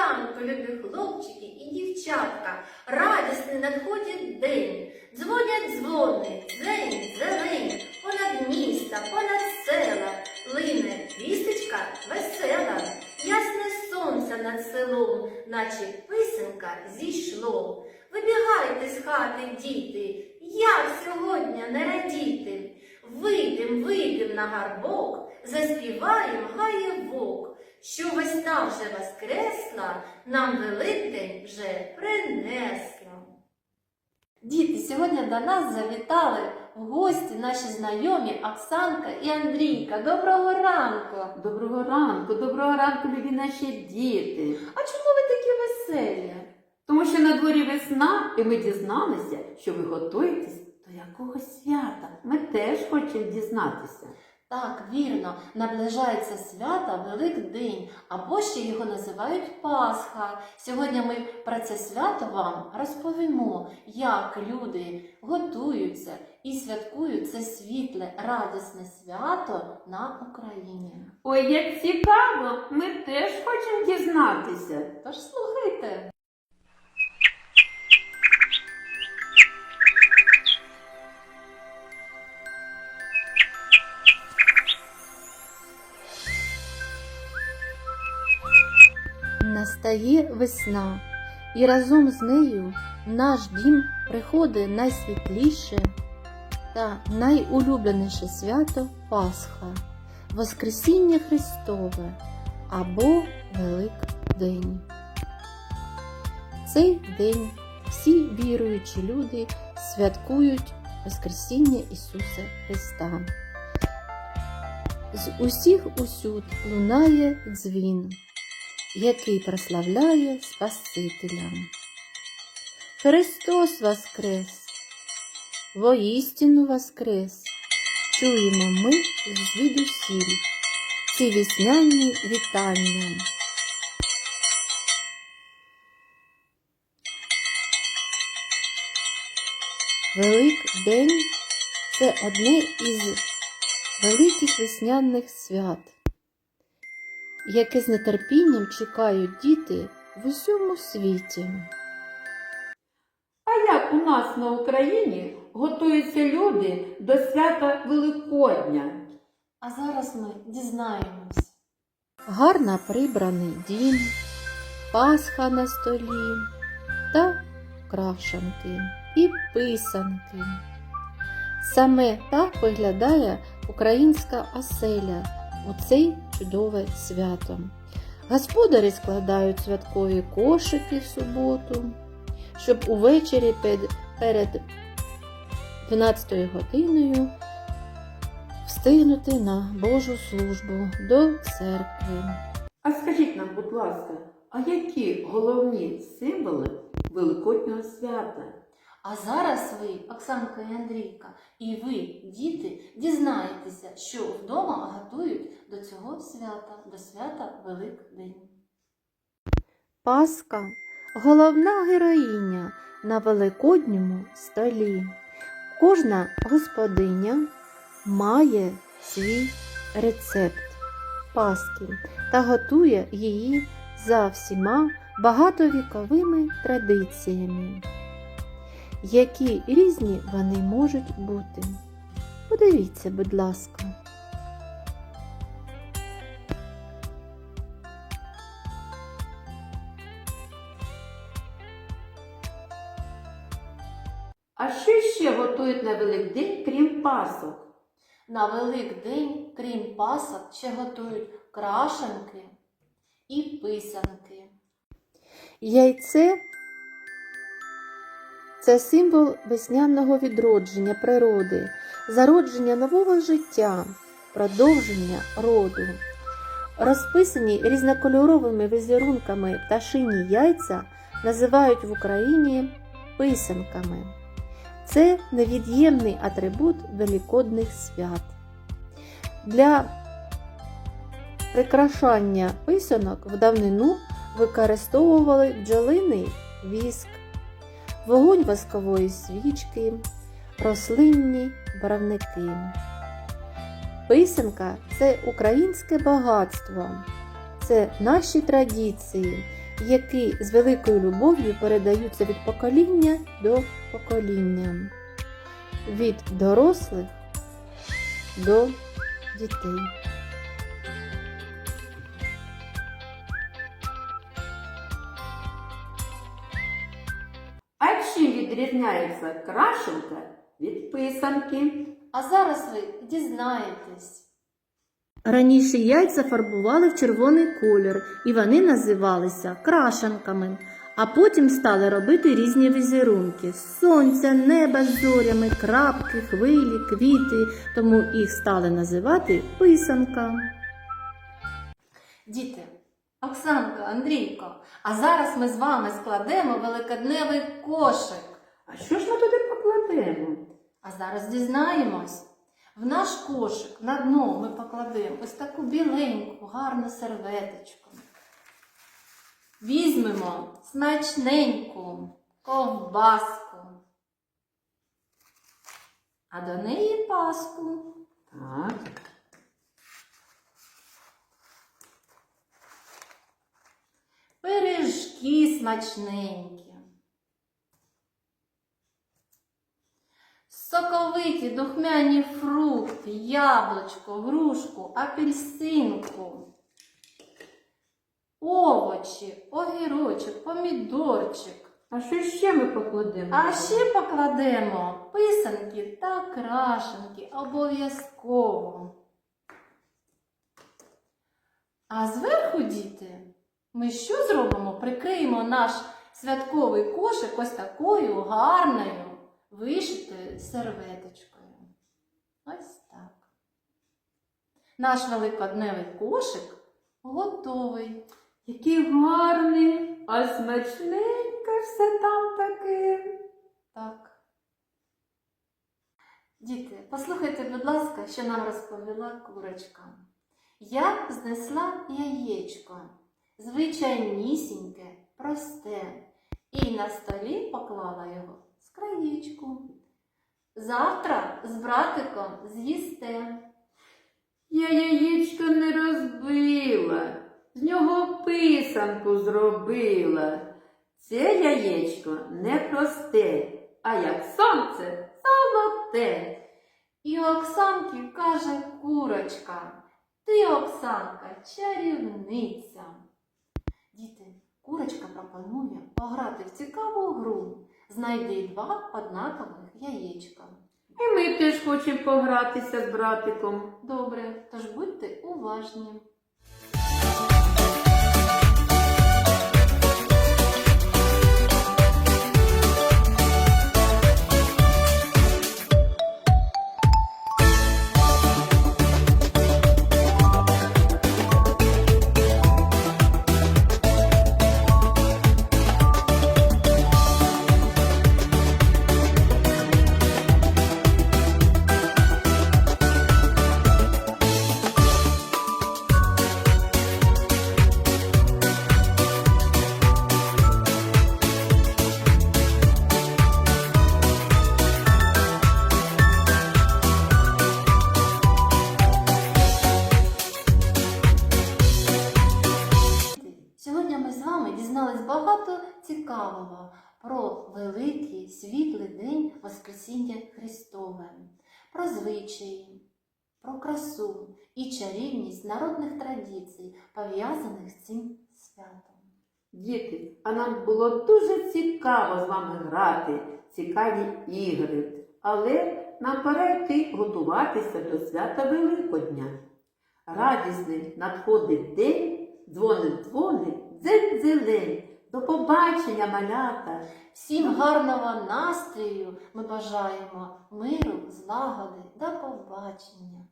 ранку, любі хлопчики і дівчатка. Радісний надходить день. Дзвонять дзвони, дзень, зелень, понад міста, понад села. Лине вістечка весела. Ясне сонце над селом, наче писанка зійшло. Вибігайте з хати, діти, як сьогодні не радіти. Вийдем, вийдем на гарбок, заспіваєм гаєвок, що весна вже воскресла, нам Великдень вже принесла. Діти, сьогодні до нас завітали в гості наші знайомі Оксанка і Андрійка. Доброго ранку! Доброго ранку, доброго ранку, любі наші діти. А чому ви такі веселі? Тому що на дворі весна, і ми дізналися, що ви готуєтесь до якогось свята. Ми теж хочемо дізнатися. Так, вірно, наближається свято Великдень, або ще його називають Пасха. Сьогодні ми про це свято вам розповімо, як люди готуються і святкують це світле, радісне свято на Україні. Ой, як цікаво, ми теж хочемо дізнатися. Тож слухайте. Настає весна, і разом з нею в наш дім приходить найсвітліше та найулюбленіше свято Пасха, Воскресіння Христове або Великдень. Цей день всі віруючі люди святкують Воскресіння Ісуса Христа. З усіх усюд лунає дзвін, який прославляє Спасителя. Христос Воскрес! Воістину Воскрес! Чуємо ми звідусіль ці вісняні вітання. Великдень це одне із великих весняних свят, яке з нетерпінням чекають діти в усьому світі. А як у нас на Україні готуються люди до свята Великодня? А зараз ми дізнаємось. Гарно прибраний дім, пасха на столі та крашанки і писанки. Саме так виглядає українська оселя у цей чудове свято. Господарі складають святкові кошики в суботу, щоб увечері перед 12 годиною встигнути на Божу службу до церкви. А скажіть нам, будь ласка, а які головні символи Великоднього свята? А зараз ви, Оксанка і Андрійка, і ви, діти, дізнаєтеся, що вдома готують до цього свята, до свята Великдень. Пасха головна героїня на великодньому столі. Кожна господиня має свій рецепт паски та готує її за всіма багатовіковими традиціями, які різні вони можуть бути. Подивіться, будь ласка. А що ще готують на Великдень, крім пасок? На Великдень, крім пасок, ще готують крашенки і писанки. Яйце це символ весняного відродження природи, зародження нового життя, продовження роду. Розписані різнокольоровими візерунками пташині яйця називають в Україні писанками. Це невід'ємний атрибут великодних свят. Для прикрашання писанок в давнину використовували бджолиний віск, вогонь воскової свічки, рослинні барвники. Писанка це українське багатство, це наші традиції, які з великою любов'ю передаються від покоління до покоління, від дорослих до дітей. А чим відрізняється крашенка від писанки? А зараз ви дізнаєтесь. Раніше яйця фарбували в червоний колір, і вони називалися крашенками. А потім стали робити різні візерунки сонця, неба з зорями, крапки, хвилі, квіти, тому їх стали називати писанка. Діти, Оксанка, Андрійко, а зараз ми з вами складемо великодневий кошик. А що ж ми туди покладемо? А зараз дізнаємось. В наш кошик на дно ми покладемо ось таку біленьку, гарну серветочку. Візьмемо смачненьку ковбаску. А до неї паску. Так. Смачненькі. Соковиті духмяні фрукти, яблучко, грушку, апельсинку, овочі, огірочок, помідорчик. А що ще ми покладемо? А ще покладемо писанки та крашенки обов'язково. А зверху, діти, ми що зробимо? Прикриємо наш святковий кошик ось такою гарною вишитою серветочкою. Ось так. Наш великодневий кошик готовий. Який гарний, а смачненьке все там таке. Так. Діти, послухайте, будь ласка, що нам розповіла курочка. Я знесла яєчко, звичайнісіньке, просте, і на столі поклала його з краєчку. Завтра з братиком з'їсте. Я яєчко не розбила, з нього писанку зробила. Це яєчко не просте, а як сонце золоте. І Оксанки каже курочка, ти, Оксанка, чарівниця. Діти, пропонує пограти в цікаву гру. Знайди два однакових яєчка. І ми теж хочемо погратися з братиком. Добре, тож будьте уважні. Світлий день Воскресіння Христове, про звичаї, про красу і чарівність народних традицій, пов'язаних з цим святом. Діти, а нам було дуже цікаво з вами грати, цікаві ігри. Але нам пора йти готуватися до свята Великодня. Радісний надходить день, дзвонить дзвонить, дзень зелень. До побачення, малята! Всім гарного настрою ми бажаємо миру, злагоди, до побачення!